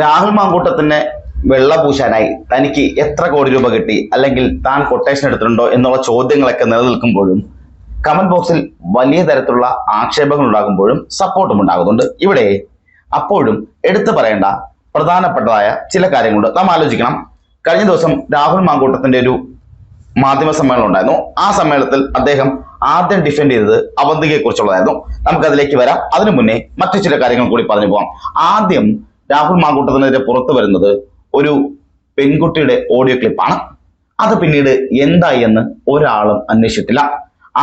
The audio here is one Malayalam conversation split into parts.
രാഹുൽ മാങ്കൂട്ടത്തിന് വെള്ള പൂശാനായി തനിക്ക് എത്ര കോടി രൂപ കിട്ടി? അല്ലെങ്കിൽ താൻ കൊട്ടേഷൻ എടുത്തിട്ടുണ്ടോ എന്നുള്ള ചോദ്യങ്ങളൊക്കെ നിലനിൽക്കുമ്പോഴും കമന്റ് ബോക്സിൽ വലിയ തരത്തിലുള്ള ആക്ഷേപങ്ങൾ ഉണ്ടാകുമ്പോഴും സപ്പോർട്ടും ഉണ്ടാകുന്നുണ്ട്. ഇവിടെ അപ്പോഴും എടുത്തു പറയേണ്ട പ്രധാനപ്പെട്ടതായ ചില കാര്യങ്ങളുണ്ട്. നാം ആലോചിക്കണം. കഴിഞ്ഞ ദിവസം രാഹുൽ മാങ്കൂട്ടത്തിന്റെ ഒരു മാധ്യമ സമ്മേളനം ഉണ്ടായിരുന്നു. ആ സമ്മേളനത്തിൽ അദ്ദേഹം ആദ്യം ഡിഫെൻഡ് ചെയ്തത് അവന്തികയെ കുറിച്ചുള്ളതായിരുന്നു നമുക്കതിലേക്ക് വരാം. അതിനു മുന്നേ മറ്റു ചില കാര്യങ്ങൾ കൂടി പറഞ്ഞു പോകാം. ആദ്യം രാഹുൽ മാങ്കൂട്ടത്തിനെതിരെ പുറത്തു വരുന്നത് ഒരു പെൺകുട്ടിയുടെ ഓഡിയോ ക്ലിപ്പാണ് അത് പിന്നീട് എന്തായി എന്ന് ഒരാളും അന്വേഷിച്ചിട്ടില്ല.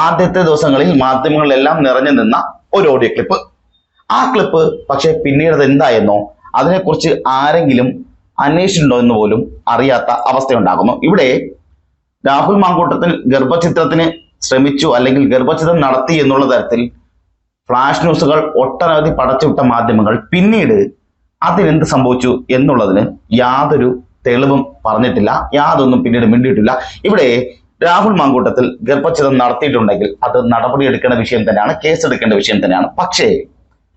ആദ്യത്തെ ദിവസങ്ങളിൽ മാധ്യമങ്ങളിലെല്ലാം നിറഞ്ഞു നിന്ന ഒരു ഓഡിയോ ക്ലിപ്പ് ആ ക്ലിപ്പ് പക്ഷെ പിന്നീട് അത് എന്തായെന്നോ അതിനെക്കുറിച്ച് ആരെങ്കിലും അന്വേഷിച്ചിട്ടുണ്ടോ എന്ന് പോലും അറിയാത്ത അവസ്ഥയുണ്ടാകുന്നു. ഇവിടെ രാഹുൽ മാങ്കൂട്ടത്തിൽ ഗർഭചിത്രത്തിന് ശ്രമിച്ചു അല്ലെങ്കിൽ ഗർഭചിത്രം നടത്തി എന്നുള്ള തരത്തിൽ ഫ്ലാഷ് ന്യൂസുകൾ ഒട്ടനവധി പടച്ചുവിട്ട മാധ്യമങ്ങൾ പിന്നീട് അതിനെന്ത് സംഭവിച്ചു എന്നുള്ളതിന് യാതൊരു തെളിവും പറഞ്ഞിട്ടില്ല യാതൊന്നും പിന്നീട് മിണ്ടിയിട്ടില്ല. ഇവിടെ രാഹുൽ മാങ്കൂട്ടത്തിൽ ഗർഭച്ഛേദം നടത്തിയിട്ടുണ്ടെങ്കിൽ അത് നടപടിയെടുക്കേണ്ട വിഷയം തന്നെയാണ് കേസെടുക്കേണ്ട വിഷയം തന്നെയാണ്. പക്ഷേ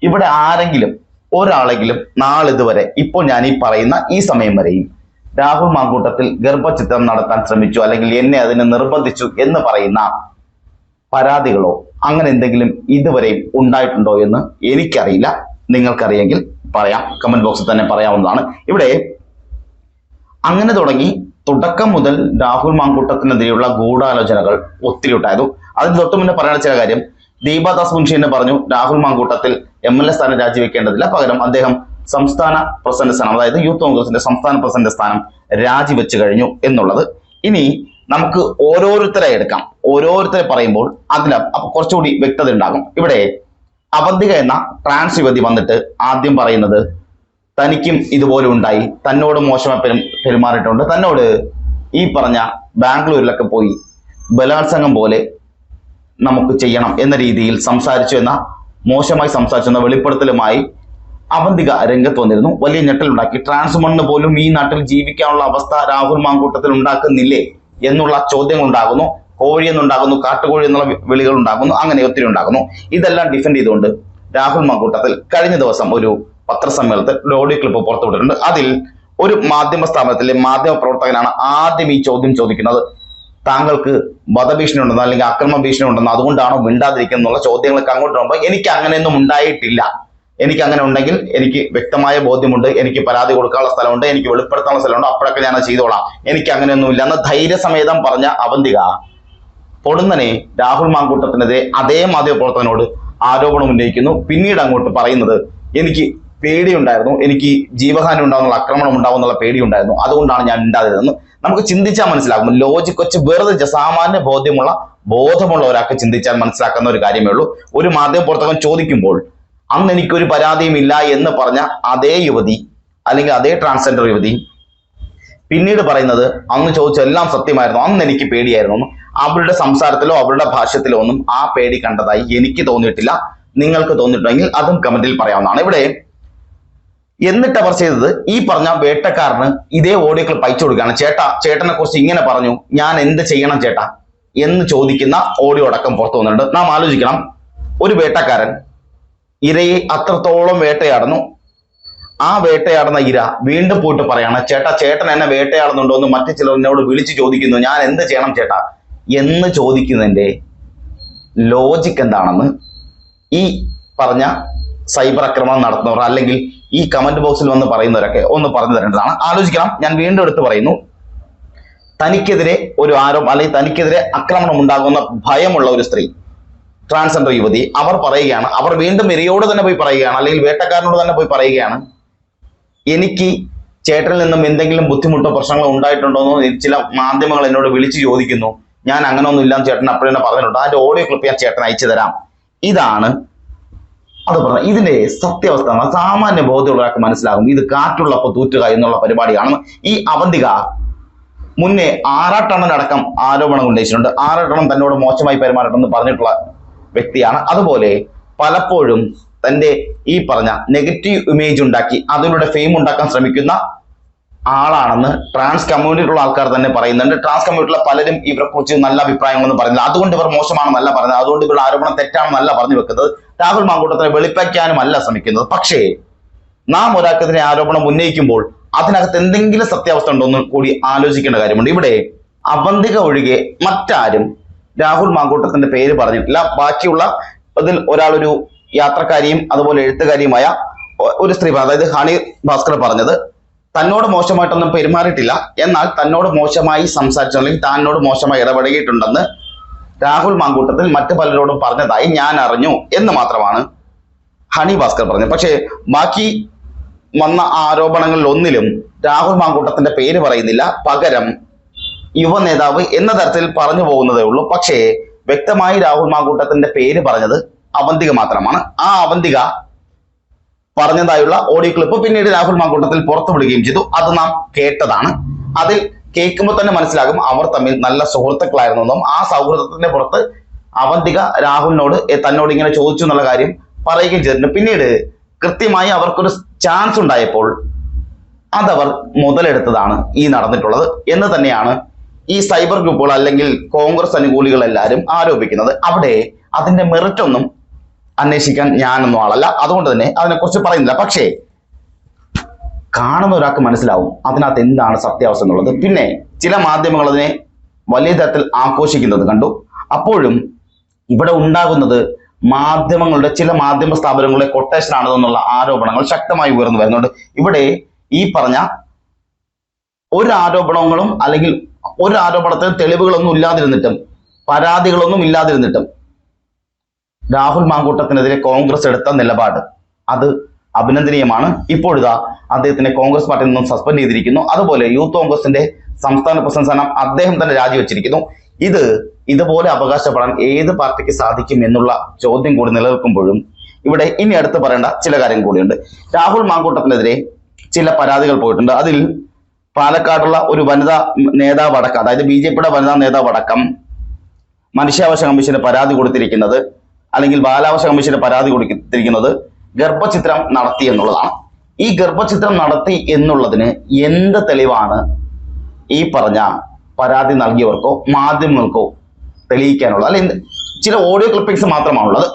ഇവിടെ ആരെങ്കിലും ഒരാളെങ്കിലും നാളിതുവരെ ഇപ്പോൾ ഞാൻ ഈ പറയുന്ന ഈ സമയം വരെയും രാഹുൽ മാങ്കൂട്ടത്തിൽ ഗർഭചിത്രം നടത്താൻ ശ്രമിച്ചു അല്ലെങ്കിൽ എന്നെ അതിനെ നിർബന്ധിച്ചു എന്ന് പറയുന്ന പരാതികളോ അങ്ങനെ എന്തെങ്കിലും ഇതുവരെയും ഉണ്ടായിട്ടുണ്ടോ എന്ന് എനിക്കറിയില്ല. നിങ്ങൾക്കറിയെങ്കിൽ പറയാം. കമന്റ് ബോക്സിൽ തന്നെ പറയാവുന്നതാണ്. ഇവിടെ അങ്ങനെ തുടങ്ങി തുടക്കം മുതൽ രാഹുൽ മാങ്കൂട്ടത്തിനെതിരെയുള്ള ഗൂഢാലോചനകൾ ഒത്തിരി ഉണ്ടായിരുന്നു. അതിന് തൊട്ട് മുന്നേ പറയുന്ന ചില കാര്യം. ദീപദാസ് മുൻഷി തന്നെ പറഞ്ഞു Rahul Mamkootathil M L A സ്ഥാനം രാജിവെക്കേണ്ടതില്ല. പകരം അദ്ദേഹം സംസ്ഥാന പ്രസിഡന്റ് സ്ഥാനം അതായത് യൂത്ത് കോൺഗ്രസിന്റെ സംസ്ഥാന പ്രസിഡന്റ് സ്ഥാനം രാജിവെച്ചു കഴിഞ്ഞു എന്നുള്ളത്. ഇനി നമുക്ക് ഓരോരുത്തരെ എടുക്കാം. ഓരോരുത്തരെ പറയുമ്പോൾ അപ്പൊ കുറച്ചുകൂടി വ്യക്തത ഉണ്ടാകും. ഇവിടെ അവന്തിക എന്ന ട്രാൻസ് യുവതി വന്നിട്ട് ആദ്യം പറയുന്നത് തനിക്കും ഇതുപോലെ ഉണ്ടായി. തന്നോട് മോശമായി പെരു- പെരുമാറിയിട്ടുണ്ട്. തന്നോട് ഈ പറഞ്ഞ ബാംഗ്ലൂരിലൊക്കെ പോയി ബലാത്സംഗം പോലെ നമുക്ക് ചെയ്യണം എന്ന രീതിയിൽ സംസാരിച്ചു എന്ന മോശമായി സംസാരിച്ചു എന്ന വെളിപ്പെടുത്തലുമായി അവന്തിക രംഗത്ത് വന്നിരുന്നു. വലിയ ഞെട്ടലുണ്ടാക്കി. ട്രാൻസ്മണ്ണ് പോലും ഈ നാട്ടിൽ ജീവിക്കാനുള്ള അവസ്ഥ രാഹുൽ മാങ്കൂട്ടത്തിൽ ഉണ്ടാക്കുന്നില്ലേ എന്നുള്ള ചോദ്യങ്ങൾ ഉണ്ടാകുന്നു കോഴി എന്നുണ്ടാകുന്നു കാട്ടുകോഴി എന്നുള്ള വിളികൾ ഉണ്ടാകുന്നു അങ്ങനെ ഒത്തിരി ഉണ്ടാകുന്നു. ഇതെല്ലാം ഡിഫെൻഡ് ചെയ്തുകൊണ്ട് രാഹുൽ മാങ്കൂട്ടത്തിൽ കഴിഞ്ഞ ദിവസം ഒരു പത്രസമ്മേളനത്തിൽ ലോഡി ക്ലിപ്പ് പുറത്തുവിട്ടിട്ടുണ്ട്. അതിൽ ഒരു മാധ്യമ സ്ഥാപനത്തിലെ മാധ്യമ പ്രവർത്തകനാണ് ആദ്യം ഈ ചോദ്യം ചോദിക്കുന്നത്. താങ്കൾക്ക് വധഭീഷണി ഉണ്ടെന്നോ അല്ലെങ്കിൽ അക്രമ ഭീഷണി ഉണ്ടെന്നോ അതുകൊണ്ടാണോ മിണ്ടാതിരിക്കുന്നത് എന്നുള്ള ചോദ്യങ്ങളൊക്കെ അങ്ങോട്ട് പോകുമ്പോൾ എനിക്ക് അങ്ങനെയൊന്നും ഉണ്ടായിട്ടില്ല. എനിക്ക് അങ്ങനെ ഉണ്ടെങ്കിൽ എനിക്ക് വ്യക്തമായ ബോധ്യമുണ്ട് എനിക്ക് പരാതി കൊടുക്കാനുള്ള സ്ഥലമുണ്ട് എനിക്ക് വെളിപ്പെടുത്താനുള്ള സ്ഥലമുണ്ട് അപ്പോഴൊക്കെ ഞാൻ ചെയ്തോളാം. എനിക്ക് അങ്ങനെയൊന്നുമില്ല എന്ന് ധൈര്യസമേതം പറഞ്ഞ അവന്തിക പൊടുന്നനെ രാഹുൽ മാങ്കൂട്ടത്തിനെതിരെ അതേ മാധ്യമ പ്രവർത്തകനോട് ആരോപണം ഉന്നയിക്കുന്നു. പിന്നീട് അങ്ങോട്ട് പറയുന്നത് എനിക്ക് പേടിയുണ്ടായിരുന്നു. എനിക്ക് ജീവഹാനി ഉണ്ടാകുന്ന ആക്രമണം ഉണ്ടാവും എന്നുള്ള പേടിയുണ്ടായിരുന്നു. അതുകൊണ്ടാണ് ഞാൻ ഉണ്ടാതിരുന്നത് നമുക്ക് ചിന്തിച്ചാൽ മനസ്സിലാകും. ലോജിക് വെച്ച് വെറുതെ സാമാന്യ ബോധ്യമുള്ള ബോധമുള്ള ഒരാൾക്ക് ചിന്തിച്ചാൽ മനസ്സിലാക്കുന്ന ഒരു കാര്യമേ ഉള്ളൂ. ഒരു മാധ്യമ പ്രവർത്തകൻ ചോദിക്കുമ്പോൾ അന്ന് എനിക്കൊരു പരാതിയും ഇല്ല എന്ന് പറഞ്ഞ അതേ യുവതി അല്ലെങ്കിൽ അതേ ട്രാൻസ്ജെൻഡർ യുവതി പിന്നീട് പറയുന്നത് അന്ന് ചോദിച്ചെല്ലാം സത്യമായിരുന്നു. അന്ന് എനിക്ക് പേടിയായിരുന്നു. അവരുടെ സംസാരത്തിലോ അവരുടെ ഭാഷ്യത്തിലോ ഒന്നും ആ പേടി കണ്ടതായി എനിക്ക് തോന്നിയിട്ടില്ല. നിങ്ങൾക്ക് തോന്നിയിട്ടുണ്ടെങ്കിൽ അതും കമന്റിൽ പറയാവുന്നതാണ്. ഇവിടെ എന്നിട്ട് അവർ ചെയ്തത് ഈ പറഞ്ഞ വേട്ടക്കാരന് ഇതേ ഓഡിയോ ക്ലിപ്പ് അയച്ചു കൊടുക്കുകയാണ്. ചേട്ടാ ചേട്ടനെ കുറിച്ച് ഇങ്ങനെ പറഞ്ഞു. ഞാൻ എന്ത് ചെയ്യണം ചേട്ടാ? എന്ന് ചോദിക്കുന്ന ഓഡിയോ അടക്കം പുറത്തു വന്നിട്ടുണ്ട്. നാം ആലോചിക്കണം. ഒരു വേട്ടക്കാരൻ ഇരയെ അത്രത്തോളം വേട്ടയാടുന്നു. ആ വേട്ടയാടുന്ന ഇര വീണ്ടും പോയിട്ട് പറയാണ് ചേട്ടാ ചേട്ടൻ എന്നെ വേട്ടയാടുന്നുണ്ടോ എന്ന് മറ്റു ചിലർ എന്നോട് വിളിച്ചു ചോദിക്കുന്നു. ഞാൻ എന്ത് ചെയ്യണം ചേട്ടാ? എന്ന് ചോദിക്കുന്നതിന്റെ ലോജിക് എന്താണെന്ന് ഈ പറഞ്ഞ സൈബർ ആക്രമണം നടത്തുന്നവർ അല്ലെങ്കിൽ ഈ കമന്റ് ബോക്സിൽ വന്ന് പറയുന്നവരൊക്കെ ഒന്ന് പറഞ്ഞു തരേണ്ടതാണ്. ആലോചിക്കണം. ഞാൻ വീണ്ടും എടുത്തു പറയുന്നു. തനിക്കെതിരെ ഒരു ആരോപണം അല്ലെങ്കിൽ തനിക്കെതിരെ ആക്രമണം ഉണ്ടാകുന്ന ഭയമുള്ള ഒരു സ്ത്രീ ട്രാൻസ്ജെൻഡർ യുവതി അവർ പറയുകയാണ് അവർ വീണ്ടും ഇരയോട് തന്നെ പോയി പറയുകയാണ് അല്ലെങ്കിൽ വേട്ടക്കാരനോട് തന്നെ പോയി പറയുകയാണ് എനിക്ക് ചേട്ടനിൽ നിന്നും എന്തെങ്കിലും ബുദ്ധിമുട്ടോ പ്രശ്നങ്ങളോ ഉണ്ടായിട്ടുണ്ടോ എന്ന് ചില മാധ്യമങ്ങൾ എന്നോട് വിളിച്ചു ചോദിക്കുന്നു. ഞാൻ അങ്ങനെ ഒന്നും ഇല്ലാന്ന് ചേട്ടൻ അപ്പോഴേ പറഞ്ഞിട്ടുണ്ട്. അതിന്റെ ഓഡിയോ ക്ലിപ്പ് ഞാൻ ചേട്ടൻ അയച്ചു തരാം. ഇതാണ് അത് പറഞ്ഞ ഇതിന്റെ സത്യാവസ്ഥ സാമാന്യ ബോധ്യമുള്ള ഒരാൾക്ക് മനസ്സിലാകും. ഇത് കാറ്റുള്ളപ്പോൾ തൂറ്റുക എന്നുള്ള പരിപാടിയാണ് ഈ അവന്തിക മുന്നേ ആറാട്ടണ്ണനടക്കം ആരോപണം ഉന്നയിച്ചിട്ടുണ്ട്. ആറാട്ടണ്ണൻ തന്നോട് മോശമായി പെരുമാറണമെന്ന് പറഞ്ഞിട്ടുള്ള വ്യക്തിയാണ്. അതുപോലെ പലപ്പോഴും തന്റെ ഈ പറഞ്ഞ നെഗറ്റീവ് ഇമേജ് ഉണ്ടാക്കി അതിലൂടെ ഫെയിം ഉണ്ടാക്കാൻ ശ്രമിക്കുന്ന ആളാണെന്ന് ട്രാൻസ് കമ്മ്യൂണിറ്റിയുള്ള ആൾക്കാർ തന്നെ പറയുന്നുണ്ട്. ട്രാൻസ് കമ്മ്യൂണിറ്റിയിലെ പലരും ഇവരെ കുറിച്ച് നല്ല അഭിപ്രായങ്ങളൊന്നും പറയുന്നില്ല. അതുകൊണ്ട് ഇവർ മോശമാണെന്നല്ല പറയുന്നത്. അതുകൊണ്ട് ഇവരുടെ ആരോപണം തെറ്റാണെന്നല്ല പറഞ്ഞു വെക്കുന്നത്. രാഹുൽ മാങ്കൂട്ടത്തിനെ വെളിപ്പിക്കാനും അല്ല ശ്രമിക്കുന്നത്. പക്ഷേ നാം ഒരാൾക്കെതിരെ ആരോപണം ഉന്നയിക്കുമ്പോൾ അതിനകത്ത് എന്തെങ്കിലും സത്യാവസ്ഥ ഉണ്ടോ എന്ന് കൂടി ആലോചിക്കേണ്ട കാര്യമുണ്ട്. ഇവിടെ അവന്തിക ഒഴികെ മറ്റാരും രാഹുൽ മാങ്കൂട്ടത്തിന്റെ പേര് പറഞ്ഞിട്ടില്ല. ബാക്കിയുള്ള അതിൽ ഒരാളൊരു യാത്രക്കാരിയും അതുപോലെ എഴുത്തുകാരിയുമായ ഒരു സ്ത്രീ അതായത് ഹണി ഭാസ്കർ പറഞ്ഞത് തന്നോട് മോശമായിട്ടൊന്നും പെരുമാറിയിട്ടില്ല. എന്നാൽ തന്നോട് മോശമായി സംസാരിച്ചു അല്ലെങ്കിൽ താനോട് മോശമായി ഇടപെടുകയിട്ടുണ്ടെന്ന് രാഹുൽ മാങ്കൂട്ടത്തിൽ മറ്റു പലരോടും പറഞ്ഞതായി ഞാൻ അറിഞ്ഞു എന്ന് മാത്രമാണ് ഹണി ഭാസ്കർ പറഞ്ഞത്. പക്ഷേ ബാക്കി വന്ന ആരോപണങ്ങളിൽ ഒന്നിലും രാഹുൽ മാങ്കൂട്ടത്തിന്റെ പേര് പറയുന്നില്ല. പകരം യുവ നേതാവ് എന്ന തരത്തിൽ പറഞ്ഞു പോകുന്നതേ ഉള്ളൂ. പക്ഷേ വ്യക്തമായി രാഹുൽ മാങ്കൂട്ടത്തിന്റെ പേര് പറഞ്ഞത് അവന്തിക മാത്രമാണ്. ആ അവന്തിക പറഞ്ഞതായുള്ള ഓഡിയോ ക്ലിപ്പ് പിന്നീട് രാഹുൽ മാങ്കൂട്ടത്തിൽ പുറത്തുവിടുകയും ചെയ്തു. അത് നാം കേട്ടതാണ്. അതിൽ കേൾക്കുമ്പോൾ തന്നെ മനസ്സിലാകും അവർ തമ്മിൽ നല്ല സുഹൃത്തുക്കളായിരുന്നു എന്നും ആ സൗഹൃദത്തിന്റെ പുറത്ത് അവന്തിക രാഹുലിനോട് തന്നോട് ഇങ്ങനെ ചോദിച്ചു എന്നുള്ള കാര്യം പറയുകയും ചെയ്തിട്ടുണ്ട്. പിന്നീട് കൃത്യമായി അവർക്കൊരു ചാൻസ് ഉണ്ടായപ്പോൾ അതവർ മുതലെടുത്തതാണ് ഈ നടന്നിട്ടുള്ളത് എന്ന് തന്നെയാണ് ഈ സൈബർ ഗ്രൂപ്പുകൾ അല്ലെങ്കിൽ കോൺഗ്രസ് അനുകൂലികൾ എല്ലാവരും ആരോപിക്കുന്നത്. അവിടെ അതിന്റെ മെറിറ്റ് ഒന്നും അന്വേഷിക്കാൻ ഞാനൊന്നും ആളല്ല. അതുകൊണ്ട് തന്നെ അതിനെക്കുറിച്ച് പറയുന്നില്ല. പക്ഷേ കാണുന്ന ഒരാൾക്ക് മനസ്സിലാവും അതിനകത്ത് എന്താണ് സത്യാവസ്ഥ എന്നുള്ളത്. പിന്നെ ചില മാധ്യമങ്ങൾ അതിനെ വലിയ തരത്തിൽ ആഘോഷിക്കുന്നത് കണ്ടു. അപ്പോഴും ഇവിടെ ഉണ്ടാകുന്നത് മാധ്യമങ്ങളുടെ ചില മാധ്യമ സ്ഥാപനങ്ങളുടെ കൊട്ടേഷൻ ആണെന്നുള്ള ആരോപണങ്ങൾ ശക്തമായി ഉയർന്നു വരുന്നുണ്ട്. ഇവിടെ ഈ പറഞ്ഞ ഒരു ആരോപണങ്ങളും അല്ലെങ്കിൽ ഒരു ആരോപണത്തിന് തെളിവുകളൊന്നും ഇല്ലാതിരുന്നിട്ടും പരാതികളൊന്നും ഇല്ലാതിരുന്നിട്ടും രാഹുൽ മാങ്കൂട്ടത്തിനെതിരെ കോൺഗ്രസ് എടുത്ത നിലപാട്. അത് അഭിനന്ദനീയമാണ്. ഇപ്പോഴിതാ അദ്ദേഹത്തിനെ കോൺഗ്രസ് പാർട്ടിയിൽ നിന്നും സസ്പെൻഡ് ചെയ്തിരിക്കുന്നു. അതുപോലെ യൂത്ത് കോൺഗ്രസിന്റെ സംസ്ഥാന പ്രസിഡന്റ് സ്ഥാനം അദ്ദേഹം തന്നെ രാജിവെച്ചിരിക്കുന്നു. ഇത് ഇതുപോലെ അവകാശപ്പെടാൻ ഏത് പാർട്ടിക്ക് സാധിക്കും എന്നുള്ള ചോദ്യം കൂടി നിലനിൽക്കുമ്പോഴും ഇവിടെ ഇനി അടുത്ത് പറയേണ്ട ചില കാര്യം കൂടിയുണ്ട്. രാഹുൽ മാങ്കൂട്ടത്തിനെതിരെ ചില പരാതികൾ പോയിട്ടുണ്ട്. അതിൽ പാലക്കാടുള്ള ഒരു വനിതാ നേതാവ് അടക്കം അതായത് ബി ജെ പിയുടെ വനിതാ നേതാവ് അടക്കം മനുഷ്യാവകാശ കമ്മീഷന് പരാതി കൊടുത്തിരിക്കുന്നത് അല്ലെങ്കിൽ ബാലാവകാശ കമ്മീഷന് പരാതി കൊടുത്തിരിക്കുന്നത് ഗർഭചിത്രം നടത്തി എന്നുള്ളതാണ്. ഈ ഗർഭചിത്രം നടത്തി എന്നുള്ളതിന് എന്ത് തെളിവാണ് ഈ പറഞ്ഞ പരാതി നൽകിയവർക്കോ മാധ്യമങ്ങൾക്കോ തെളിയിക്കാനുള്ളത്? അല്ലെങ്കിൽ ചില ഓഡിയോ ക്ലിപ്പിംഗ്സ് മാത്രമാണുള്ളത്.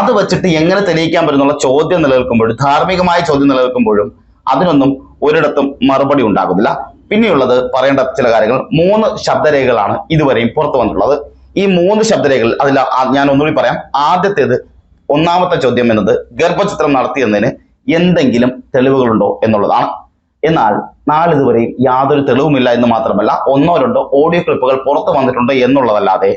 അത് വെച്ചിട്ട് എങ്ങനെ തെളിയിക്കാൻ പറ്റുന്നുള്ള ചോദ്യം നിലനിൽക്കുമ്പോഴും ധാർമ്മികമായ ചോദ്യം നിലനിൽക്കുമ്പോഴും അതിനൊന്നും ഒരിടത്തും മറുപടി ഉണ്ടാകുന്നില്ല. പിന്നെയുള്ളത് പറയേണ്ട ചില കാര്യങ്ങൾ. മൂന്ന് ശബ്ദരേഖകളാണ് ഇതുവരെയും പുറത്തു വന്നിട്ടുള്ളത്. ഈ മൂന്ന് ശബ്ദരേഖകൾ അതിൽ ഞാൻ ഒന്നുകൂടി പറയാം. ആദ്യത്തേത് ഒന്നാമത്തെ ചോദ്യം എന്നത് ഗർഭചിത്രം നടത്തിയെന്നതിന് എന്തെങ്കിലും തെളിവുകളുണ്ടോ എന്നുള്ളതാണ്. എന്നാൽ നാളിതുവരെയും യാതൊരു തെളിവുമില്ല എന്ന് മാത്രമല്ല ഒന്നോ രണ്ടോ ഓഡിയോ ക്ലിപ്പുകൾ പുറത്തു വന്നിട്ടുണ്ട് എന്നുള്ളതല്ലാതെ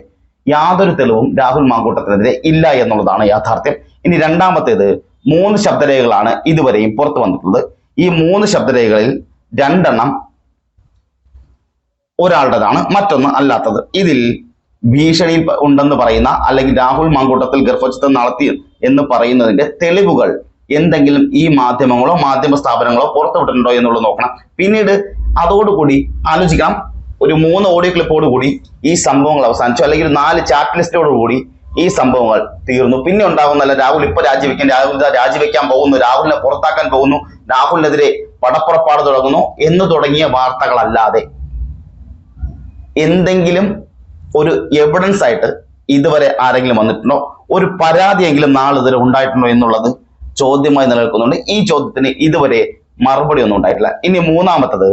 യാതൊരു തെളിവും രാഹുൽ മാങ്കൂട്ടത്തിനെതിരെ ഇല്ല എന്നുള്ളതാണ് യാഥാർത്ഥ്യം. ഇനി രണ്ടാമത്തേത് മൂന്ന് ശബ്ദരേഖകളാണ് ഇതുവരെയും പുറത്തു വന്നിട്ടുള്ളത്. ഈ മൂന്ന് ശബ്ദരേഖകളിൽ രണ്ടെണ്ണം ഒരാളുടേതാണ് മറ്റൊന്ന് അല്ലാത്തത്. ഇതിൽ ഭീഷണിയിൽ ഉണ്ടെന്ന് പറയുന്ന അല്ലെങ്കിൽ രാഹുൽ മാങ്കൂട്ടത്തിൽ ഗർഭചിത്രം നടത്തി എന്ന് പറയുന്നതിന്റെ തെളിവുകൾ എന്തെങ്കിലും ഈ മാധ്യമങ്ങളോ മാധ്യമ സ്ഥാപനങ്ങളോ പുറത്തുവിട്ടിട്ടുണ്ടോ എന്നുള്ളത് നോക്കണം. പിന്നീട് അതോടുകൂടി ആലോചിക്കണം. ഒരു മൂന്ന് ഓഡിയോ ക്ലിപ്പോട് കൂടി ഈ സംഭവങ്ങൾ അവസാനിച്ചു. അല്ലെങ്കിൽ നാല് ചാറ്റ് ലിസ്റ്റോട് കൂടി ഈ സംഭവങ്ങൾ തീർന്നു. പിന്നെ ഉണ്ടാകുന്നല്ല രാഹുൽ ഇപ്പൊ രാജിവെക്കാൻ രാഹുൽ രാജിവെക്കാൻ പോകുന്നു. രാഹുലിനെ പുറത്താക്കാൻ പോകുന്നു. രാഹുലിനെതിരെ പടപ്പുറപ്പാട് തുടങ്ങുന്നു എന്ന് തുടങ്ങിയ വാർത്തകളല്ലാതെ. എന്തെങ്കിലും ഒരു എവിഡൻസ് ആയിട്ട് ഇതുവരെ ആരെങ്കിലും വന്നിട്ടുണ്ടോ? ഒരു പരാതിയെങ്കിലും നാളിതുവരെ ഉണ്ടായിട്ടുണ്ടോ എന്നുള്ളത് ചോദ്യമായി നിലനിൽക്കുന്നുണ്ട്. ഈ ചോദ്യത്തിന് ഇതുവരെ മറുപടി ഒന്നും ഉണ്ടായിട്ടില്ല. ഇനി മൂന്നാമത്തത്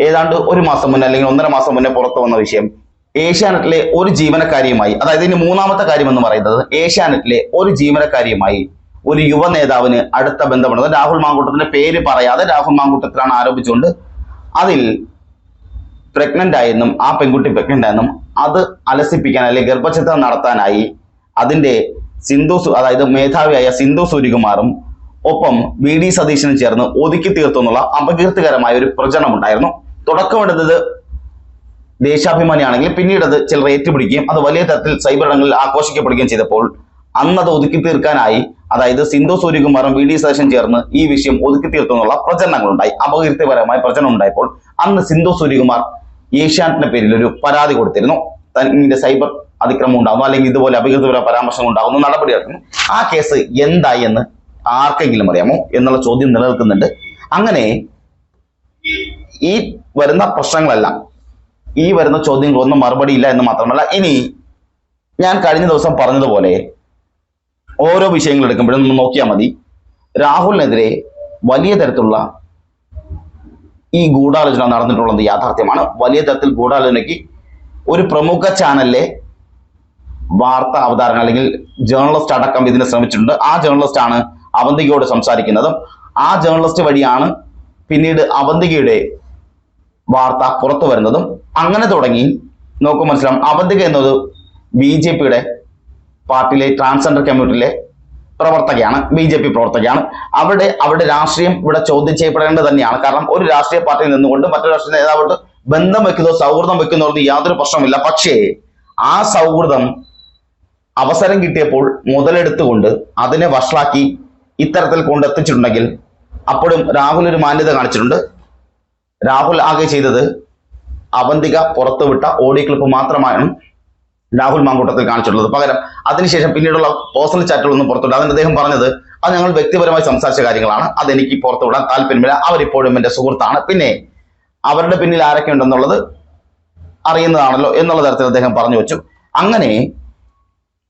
ഏതാണ്ട് ഒരു മാസം മുന്നേ അല്ലെങ്കിൽ ഒന്നര മാസം മുന്നേ പുറത്തു വന്ന വിഷയം ഏഷ്യാനെറ്റിലെ ഒരു ജീവനക്കാരിയുമായി അതായത് ഇനി മൂന്നാമത്തെ കാര്യം എന്ന് പറയുന്നത് ഏഷ്യാനെറ്റിലെ ഒരു ജീവനക്കാരിയുമായി ഒരു യുവ നേതാവിന് അടുത്ത ബന്ധപ്പെടുന്നത് രാഹുൽ മാങ്കൂട്ടത്തിന്റെ പേര് പറയാതെ രാഹുൽ മാങ്കൂട്ടത്തിലാണ് ആരോപിച്ചുകൊണ്ട് അതിൽ പ്രഗ്നന്റ് ആയെന്നും ആ പെൺകുട്ടി പ്രഗ്നന്റ് ആയെന്നും അത് അലസിപ്പിക്കാൻ അല്ലെങ്കിൽ ഗർഭചിത്രം നടത്താനായി അതിന്റെ സിന്ധു അതായത് മേധാവിയായ സിന്ധു സൂര്യകുമാറും ഒപ്പം വി ഡി സതീശനും ചേർന്ന് ഒതുക്കി തീർത്തു എന്നുള്ള അപകീർത്തികരമായ ഒരു പ്രചരണം ഉണ്ടായിരുന്നു. തുടക്കമെടുത്തത് ദേശാഭിമാനിയാണെങ്കിൽ പിന്നീട് അത് ചിലർ ഏറ്റുപിടിക്കുകയും അത് വലിയ തരത്തിൽ സൈബർ ഇടങ്ങളിൽ ആഘോഷിക്കപ്പെടുകയും ചെയ്തപ്പോൾ അന്നത് ഒതുക്കി തീർക്കാനായി അതായത് സിന്ധു സൂര്യകുമാറും വി ഡി സതീശൻ ചേർന്ന് ഈ വിഷയം ഒതുക്കി തീർത്തു എന്നുള്ള പ്രചരണങ്ങളുണ്ടായി. അപകീർത്തിപരമായ പ്രചരണം ഉണ്ടായപ്പോൾ അന്ന് സിന്ധു സൂര്യകുമാർ ഏഷ്യാനെറ്റിന്റെ പേരിൽ ഒരു പരാതി കൊടുത്തിരുന്നു. തന്നിന്റെ സൈബർ അതിക്രമം ഉണ്ടാകുന്നു അല്ലെങ്കിൽ ഇതുപോലെ അപകീർത്തിപര പരാമർശം ഉണ്ടാകുന്നു നടപടി എടുക്കുന്നു ആ കേസ് എന്തായി എന്ന് ആർക്കെങ്കിലും അറിയാമോ എന്നുള്ള ചോദ്യം നിലനിൽക്കുന്നുണ്ട്. അങ്ങനെ ഈ വരുന്ന പ്രശ്നങ്ങളെല്ലാം ഈ വരുന്ന ചോദ്യങ്ങളൊന്നും മറുപടിയില്ല എന്ന് മാത്രമല്ല ഇനി ഞാൻ കഴിഞ്ഞ ദിവസം പറഞ്ഞതുപോലെ ഓരോ വിഷയങ്ങൾ എടുക്കുമ്പോഴും നോക്കിയാൽ മതി. രാഹുലിനെതിരെ വലിയ തരത്തിലുള്ള ഈ ഗൂഢാലോചന നടന്നിട്ടുള്ളത് യാഥാർത്ഥ്യമാണ്. വലിയ തരത്തിൽ ഗൂഢാലോചനയ്ക്ക് ഒരു പ്രമുഖ ചാനലിലെ വാർത്ത അവതാരണ അല്ലെങ്കിൽ ജേർണലിസ്റ്റ് അടക്കം ഇതിനെ ശ്രമിച്ചിട്ടുണ്ട്. ആ ജേർണലിസ്റ്റ് ആണ് അവന്തികയോട് സംസാരിക്കുന്നതും. ആ ജേർണലിസ്റ്റ് വഴിയാണ് പിന്നീട് അവന്തികയുടെ വാർത്ത പുറത്തു വരുന്നതും. അങ്ങനെ തുടങ്ങി. നോക്കും മനസ്സിലാവും. അവന്തിക എന്നത് ബി ജെ പിയുടെ പാർട്ടിയിലെ ട്രാൻസ്ജെൻഡർ കമ്മ്യൂണിറ്റിയിലെ പ്രവർത്തകയാണ് ബി ജെ പി പ്രവർത്തകയാണ്. അവിടെ അവിടെ രാഷ്ട്രീയം ഇവിടെ ചോദ്യം ചെയ്യപ്പെടേണ്ടത് തന്നെയാണ്. കാരണം ഒരു രാഷ്ട്രീയ പാർട്ടിയിൽ നിന്നുകൊണ്ട് മറ്റൊരു രാഷ്ട്രീയ നേതാവോട്ട് ബന്ധം വെക്കുന്നതോ സൗഹൃദം വെക്കുന്നതോ ഒന്നും യാതൊരു പ്രശ്നമില്ല പക്ഷേ ആ സൗഹൃദം അവസരം കിട്ടിയപ്പോൾ മുതലെടുത്തുകൊണ്ട് അതിനെ വഷളാക്കി ഇത്തരത്തിൽ കൊണ്ടെത്തിച്ചിട്ടുണ്ടെങ്കിൽ അപ്പോഴും രാഹുൽ ഒരു മാന്യത കാണിച്ചിട്ടുണ്ട്. രാഹുൽ ആകെ ചെയ്തത് അവന്തിക പുറത്തുവിട്ട ഓഡിയോ ക്ലിപ്പ് മാത്രമാണ് രാഹുൽ മാങ്കൂട്ടത്തിൽ കാണിച്ചിട്ടുള്ളത്. പകരം അതിനുശേഷം പിന്നീടുള്ള പേഴ്സണൽ ചാറ്റുകളൊന്നും പുറത്തുവില്ല അതിന് അദ്ദേഹം പറഞ്ഞത് അത് ഞങ്ങൾ വ്യക്തിപരമായി സംസാരിച്ച കാര്യങ്ങളാണ്. അതെനിക്ക് പുറത്തുവിടാൻ താല്പര്യമില്ല. അവരിപ്പോഴും എന്റെ സുഹൃത്താണ്. പിന്നെ അവരുടെ പിന്നിൽ ആരൊക്കെ ഉണ്ടെന്നുള്ളത് അറിയുന്നതാണല്ലോ എന്നുള്ള തരത്തിൽ അദ്ദേഹം പറഞ്ഞു വെച്ചു. അങ്ങനെ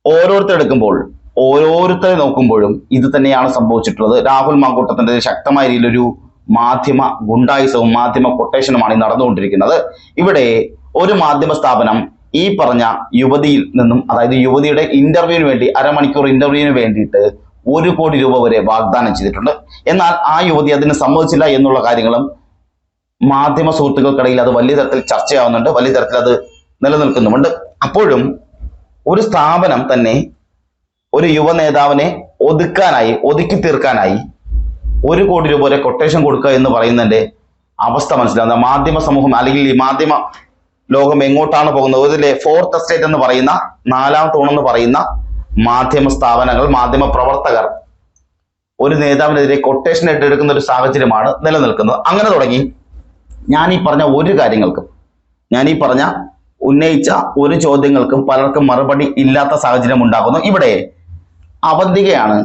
ഓരോരുത്തരെടുക്കുമ്പോൾ ഓരോരുത്തരെ നോക്കുമ്പോഴും ഇത് തന്നെയാണ് സംഭവിച്ചിട്ടുള്ളത്. രാഹുൽ മാങ്കൂട്ടത്തിന്റെ ശക്തമായ രീതിയിലൊരു മാധ്യമ ഗുണ്ടായുസവും മാധ്യമ കൊട്ടേഷനുമാണ് നടന്നുകൊണ്ടിരിക്കുന്നത്. ഇവിടെ ഒരു മാധ്യമ സ്ഥാപനം ഈ പറഞ്ഞ യുവതിയിൽ നിന്നും അതായത് യുവതിയുടെ ഇന്റർവ്യൂവിന് വേണ്ടി അരമണിക്കൂർ ഇന്റർവ്യൂവിന് വേണ്ടിയിട്ട് ഒരു കോടി രൂപ വരെ വാഗ്ദാനം ചെയ്തിട്ടുണ്ട്. എന്നാൽ ആ യുവതി അതിന് സമ്മതിച്ചില്ല എന്നുള്ള കാര്യങ്ങളും മാധ്യമ സുഹൃത്തുക്കൾക്കിടയിൽ അത് വലിയ തരത്തിൽ ചർച്ചയാവുന്നുണ്ട് വലിയ തരത്തിൽ അത് നിലനിൽക്കുന്നുമുണ്ട്. അപ്പോഴും ഒരു സ്ഥാപനം തന്നെ ഒരു യുവ നേതാവിനെ ഒതുക്കാനായി ഒതുക്കി തീർക്കാനായി ഒരു കോടി രൂപ വരെ കൊട്ടേഷൻ കൊടുക്കുക എന്ന് പറയുന്നതിന്റെ അവസ്ഥ മനസ്സിലാവുന്ന മാധ്യമ സമൂഹം അല്ലെങ്കിൽ ഈ മാധ്യമ ലോകം എങ്ങോട്ടാണ് പോകുന്നത്? ഇതിലെ ഫോർത്ത് എസ്റ്റേറ്റ് എന്ന് പറയുന്ന നാലാം തൂണെന്ന് പറയുന്ന മാധ്യമ സ്ഥാപനങ്ങൾ മാധ്യമ പ്രവർത്തകർ ഒരു നേതാവിനെതിരെ കൊട്ടേഷൻ ഏറ്റെടുക്കുന്ന ഒരു സാഹചര്യമാണ് നിലനിൽക്കുന്നത്. അങ്ങനെ തുടങ്ങി. ഞാൻ ഈ പറഞ്ഞ ഒരു കാര്യങ്ങൾക്കും ഞാൻ ഈ പറഞ്ഞ ഉന്നയിച്ച ഒരു ചോദ്യങ്ങൾക്കും പലർക്കും മറുപടി ഇല്ലാത്ത സാഹചര്യം ഉണ്ടാകുന്നു. ഇവിടെ അവന്തികയാണ്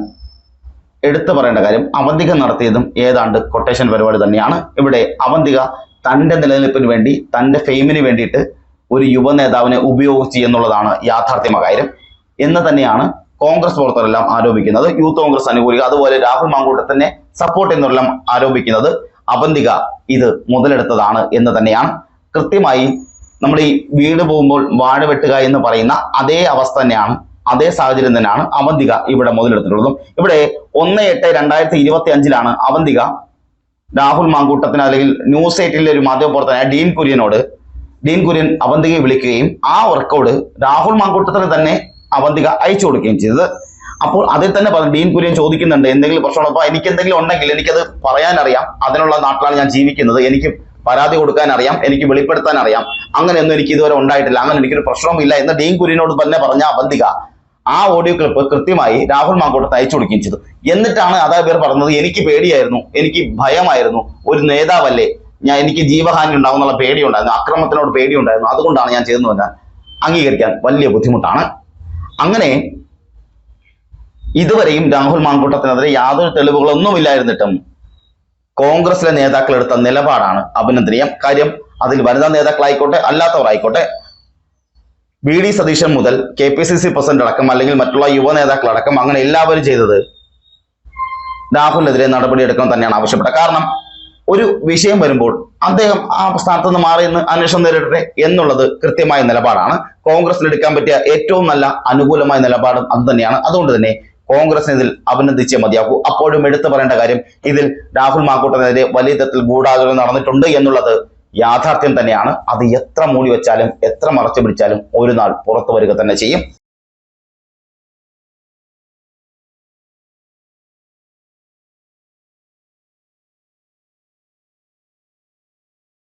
എടുത്തു പറയേണ്ട കാര്യം. അവന്തിക നടത്തിയതും ഏതാണ്ട് കൊട്ടേഷൻ പരിപാടി തന്നെയാണ്. ഇവിടെ അവന്തിക തന്റെ നിലനിൽപ്പിന് വേണ്ടി തന്റെ ഫെയിമിന് വേണ്ടിയിട്ട് ഒരു യുവ നേതാവിനെ ഉപയോഗിച്ചു എന്നുള്ളതാണ് യാഥാർത്ഥ്യമായ കാര്യം. എന്ന് തന്നെയാണ് കോൺഗ്രസ് പ്രവർത്തകരെല്ലാം ആരോപിക്കുന്നത്. യൂത്ത് കോൺഗ്രസ് അനുകൂലികൾ അതുപോലെ രാഹുൽ മാങ്കൂട്ടത്തിനെ സപ്പോർട്ട് എന്നെല്ലാം ആരോപിക്കുന്നത് അബന്തിക ഇത് മുതലെടുത്തതാണ് എന്ന് തന്നെയാണ്. കൃത്യമായി നമ്മൾ ഈ വീട് പോകുമ്പോൾ വാഴ വെട്ടുക എന്ന് പറയുന്ന അതേ അവസ്ഥ തന്നെയാണ് അതേ സാഹചര്യം തന്നെയാണ് അവന്തിക ഇവിടെ മുതലെടുത്തിട്ടുള്ളതും. ഇവിടെ ഒന്ന് എട്ട് രണ്ടായിരത്തി ഇരുപത്തി അഞ്ചിലാണ് അവന്തിക രാഹുൽ മാങ്കൂട്ടത്തിന് അല്ലെങ്കിൽ ന്യൂസ് എയ്റ്റിലെ ഒരു മാധ്യമപ്രവർത്തനായ ഡീൻ കുര്യനോട് ഡീൻ കുര്യൻ അവന്തികയെ വിളിക്കുകയും ആ വർക്കൗട്ട് രാഹുൽ മാങ്കൂട്ടത്തിന് തന്നെ അവന്തിക അയച്ചു കൊടുക്കുകയും ചെയ്തത്. അപ്പോൾ അതിൽ തന്നെ പറഞ്ഞു ഡീൻ കുര്യൻ ചോദിക്കുന്നുണ്ട് എന്തെങ്കിലും പ്രശ്നമുണ്ടോ അപ്പൊ എനിക്ക് എന്തെങ്കിലും ഉണ്ടെങ്കിൽ എനിക്കത് പറയാൻ അറിയാം അതിനുള്ള നാട്ടിലാണ് ഞാൻ ജീവിക്കുന്നത്. എനിക്ക് പരാതി കൊടുക്കാൻ അറിയാം എനിക്ക് വെളിപ്പെടുത്താൻ അറിയാം അങ്ങനെയൊന്നും എനിക്ക് ഇതുവരെ ഉണ്ടായിട്ടില്ല. അങ്ങനെ എനിക്കൊരു പ്രശ്നവുമില്ല എന്ന് ഡീൻ കുര്യനോട് തന്നെ പറഞ്ഞ അവന്തിക ആ ഓഡിയോ ക്ലിപ്പ് കൃത്യമായി രാഹുൽ മാങ്കോട്ട് അയച്ചു കൊടുക്കുകയും ചെയ്തു. എന്നിട്ടാണ് അതാ പേർ പറഞ്ഞത് എനിക്ക് പേടിയായിരുന്നു എനിക്ക് ഭയമായിരുന്നു ഒരു നേതാവല്ലേ ഞാൻ എനിക്ക് ജീവഹാനി ഉണ്ടാവും എന്നുള്ള പേടിയുണ്ടായിരുന്നു അക്രമത്തിനോട് പേടിയുണ്ടായിരുന്നു അതുകൊണ്ടാണ് ഞാൻ ചെയ്തെന്ന് പറഞ്ഞാൽ അംഗീകരിക്കാൻ വലിയ ബുദ്ധിമുട്ടാണ്. അങ്ങനെ ഇതുവരെയും രാഹുൽ മാങ്കൂട്ടത്തിനെതിരെ യാതൊരു തെളിവുകളൊന്നും ഇല്ലായിരുന്നിട്ടും കോൺഗ്രസിലെ നേതാക്കൾ എടുത്ത നിലപാടാണ് അഭിനന്ദനീയം. കാര്യം അതിൽ വനിതാ നേതാക്കളായിക്കോട്ടെ അല്ലാത്തവരായിക്കോട്ടെ വി ഡി സതീശൻ മുതൽ K P C C president അടക്കം അല്ലെങ്കിൽ മറ്റുള്ള യുവ നേതാക്കൾ അടക്കം അങ്ങനെ എല്ലാവരും ചെയ്തത് രാഹുലിനെതിരെ നടപടിയെടുക്കണം തന്നെയാണ് ആവശ്യപ്പെട്ടത്. കാരണം ഒരു വിഷയം വരുമ്പോൾ അദ്ദേഹം ആ സ്ഥാനത്ത് നിന്ന് മാറി നിന്ന് അന്വേഷണം നേരിടട്ടെ എന്നുള്ളത് കൃത്യമായ നിലപാടാണ്. കോൺഗ്രസിന് എടുക്കാൻ പറ്റിയ ഏറ്റവും നല്ല അനുകൂലമായ നിലപാടും അത് തന്നെയാണ്. അതുകൊണ്ട് തന്നെ കോൺഗ്രസിന് ഇതിൽ അഭിനന്ദിച്ചേ മതിയാക്കൂ അപ്പോഴും എടുത്തു പറയേണ്ട കാര്യം ഇതിൽ രാഹുൽ മാക്കൂട്ടനെതിരെ വലിയ തരത്തിൽ ഗൂഢാലോചന നടന്നിട്ടുണ്ട് എന്നുള്ളത് യാഥാർത്ഥ്യം തന്നെയാണ്. അത് എത്ര മൂടി വെച്ചാലും എത്ര മറച്ചു പിടിച്ചാലും ഒരു നാൾ പുറത്തു വരിക തന്നെ ചെയ്യും.